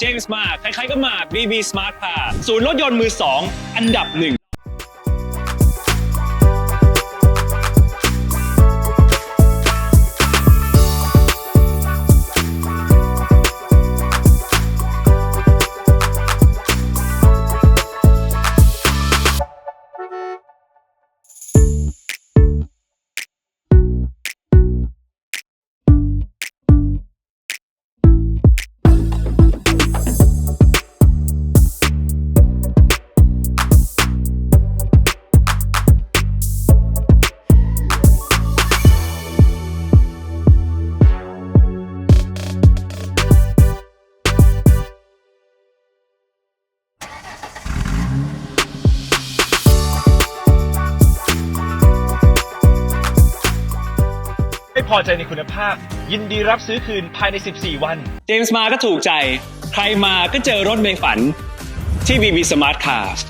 เจมส์มาใครๆก็มา BB Smart Car ศูนย์รถยนต์มือ 2 อันดับหนึ่ง ไม่พอใจในคุณภาพ ยินดีรับซื้อคืนภายใน 14 วัน เจมส์มาก็ถูกใจ ใครมาก็เจอรถในฝันที่ BB Smart Cars